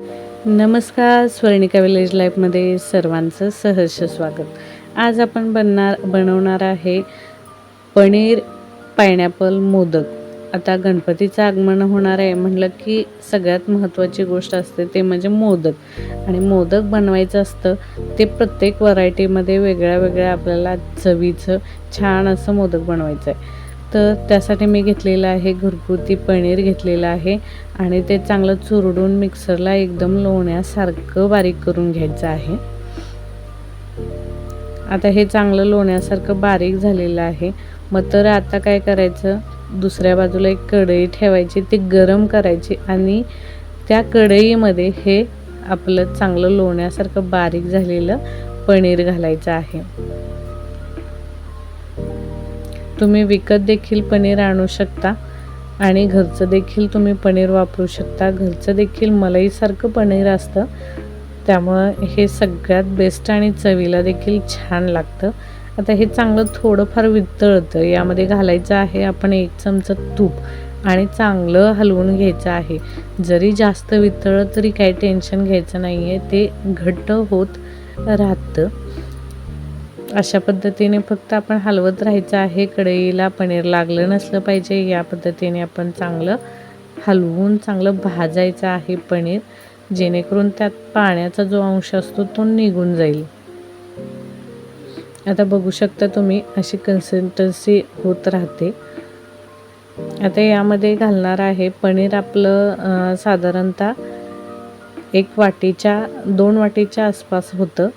नमस्कार स्वर्णिका विलेज लाईफमध्ये सर्वांचं सहर्ष स्वागत. आज आपण बनणार बनवणार आहे पनीर पायनॅपल मोदक. आता गणपतीचं आगमन होणार आहे. म्हटलं की सगळ्यात महत्त्वाची गोष्ट असते ते म्हणजे मोदक. आणि मोदक बनवायचं असतं ते प्रत्येक व्हरायटीमध्ये वेगळ्या वेगळ्या आपल्याला चवीचं छान असं मोदक बनवायचं आहे. तर त्यासाठी मी घेतलेलं आहे घरगुती पनीर घेतलेलं आहे आणि ते चांगलं चुरडून मिक्सरला एकदम लोण्यासारखं बारीक करून घ्यायचं आहे. आता हे चांगलं लोण्यासारखं बारीक झालेलं आहे. मग तर आता काय करायचं? दुसऱ्या बाजूला एक कढई ठेवायची ती गरम करायची आणि त्या कढईमध्ये हे आपलं चांगलं लोण्यासारखं बारीक झालेलं पनीर घालायचं आहे. तुम्ही विकत देखील पनीर आणू शकता आणि घरचं देखील तुम्ही पनीर वापरू शकता. घरचं देखील मलईसारखं पनीर असतं. त्यामुळं हे सगळ्यात बेस्ट आणि चवीला देखील छान लागतं. आता हे चांगलं थोडंफार वितळतं. यामध्ये घालायचं आहे आपण एक चमचा तूप आणि चांगलं हलवून घ्यायचं आहे. जरी जास्त वितळलं तरी काही टेन्शन घ्यायचं नाही आहे ते घट्ट होत राहतं. अशा पद्धतीने फक्त आपण हलवत राहायचं आहे. कढईला पनीर लागलं नसलं पाहिजे. या पद्धतीने आपण चांगलं हलवून चांगलं भाजायचं आहे पनीर. जेणेकरून त्यात पाण्याचा जो अंश असतो तो निघून जाईल. आता बघू शकता तुम्ही अशी कन्सिस्टन्सी होत राहते. आता यामध्ये घालणार आहे पनीर आपलं साधारणतः एक वाटीच्या दोन वाटीच्या आसपास होतं.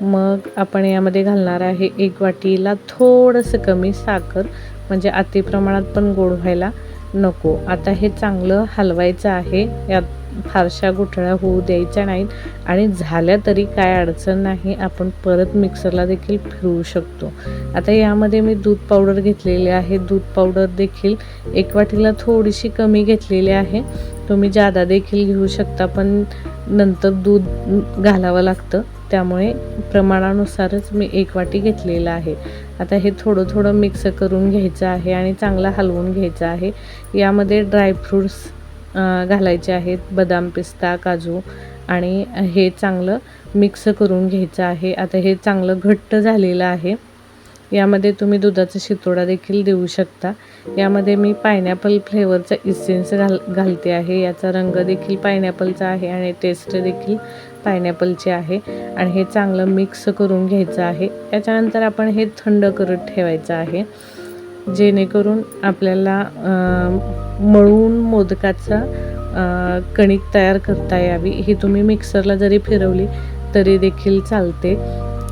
मग आपण यामध्ये घालणार आहे एक वाटीला थोडंसं कमी साखर म्हणजे अति प्रमाणात पण गोड व्हायला नको. आता हे चांगलं हलवायचं आहे यात फारशा गुठळ्या होऊ द्यायच्या नाहीत आणि झाल्या तरी काय अडचण नाही आपण परत मिक्सरला देखील फिरवू शकतो. आता यामध्ये मी दूध पावडर घेतलेली आहे. दूध पावडर देखील एक वाटीला थोडीशी कमी घेतलेली आहे. तुम्ही जादा देखील घेऊ शकता पण नंतर दूध घालावं लागतं. त्यामुळे प्रमाणानुसारच मी एक वाटी घेतलेलं आहे. आता हे थोडं थोडं मिक्स करून घ्यायचं आहे आणि चांगलं हलवून घ्यायचं आहे. यामध्ये ड्रायफ्रूट्स घालायचे आहेत बदाम पिस्ता काजू आणि हे चांगलं मिक्स करून घ्यायचं आहे. आता हे चांगलं घट्ट झालेलं आहे. यामध्ये तुम्ही दुधाचा शितोडा देखील देऊ शकता. यामध्ये मी पायनॅपल फ्लेवरचा इसेन्स घाल घालते आहे. याचा रंग देखील पायनॅपलचा आहे आणि टेस्ट देखील पायनॅपलची आहे. आणि हे चांगलं मिक्स करून घ्यायचं आहे. याच्यानंतर आपण हे थंड करत ठेवायचं आहे. जेणेकरून आपल्याला मळून मोदकाचा कणिक तयार करता यावी. ही तुम्ही मिक्सरला जरी फिरवली तरी देखील चालते.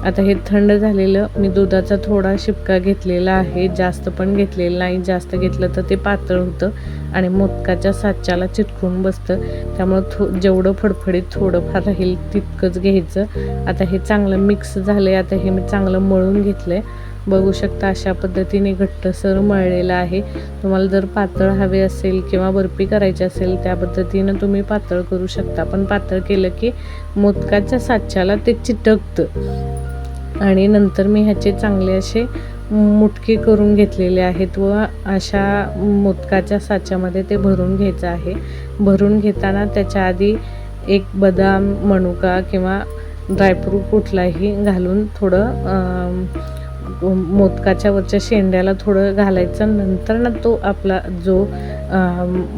आता हे थंड झालेलं मी दुधाचा थोडा शिपका घेतलेला आहे. जास्त पण घेतलेलं नाही. जास्त घेतलं तर ते पातळ होतं आणि मोदकाच्या साच्याला चिटकून बसतं. त्यामुळं थो जेवढं फडफडीत थोडंफार राहील तितकंच घ्यायचं. आता हे चांगलं मिक्स झालं आहे आता हे मी चांगलं मळून घेतलं आहे बघू शकता अशा पद्धतीने घट्टसर मळलेलं आहे. तुम्हाला जर पातळ हवे असेल किंवा बर्फी करायची असेल त्या पद्धतीनं तुम्ही पातळ करू शकता. पण पातळ केलं की मोदकाच्या साच्याला ते चिटकतं. आणि नंतर मी ह्याचे चांगले असे मुटके करून घेतलेले आहेत व अशा मोदकाच्या साच्यामध्ये ते भरून घ्यायचं आहे. भरून घेताना त्याच्या आधी एक बदाम मनुका किंवा ड्रायफ्रूट कुठलाही घालून थोडं मोदकाच्या वरच्या शेंड्याला थोडं घालायचं नंतर ना तो आपला जो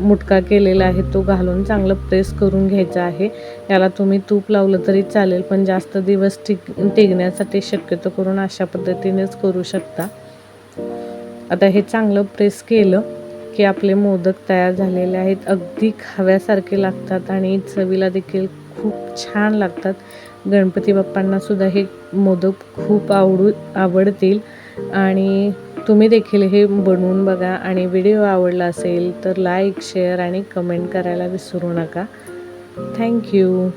मुटका केलेला आहे तो घालून चांगलं प्रेस करून घ्यायचा आहे. याला तुम्ही तूप लावलं तरी चालेल पण जास्त दिवस टिक टिकण्यासाठी शक्यतो करून अशा पद्धतीनेच करू शकता. आता हे चांगलं प्रेस केलं की आपले मोदक तयार झालेले आहेत. अगदी खाव्यासारखे लागतात आणि चवीला देखील खूप छान लागतात. गणपती बाप्पांना सुद्धा हे मोदक खूप आवडू आवडतील. आणि तुम्ही देखील हे बनवून बघा. आणि व्हिडिओ आवडला असेल तर लाईक शेअर आणि कमेंट करायला विसरू नका. थँक्यू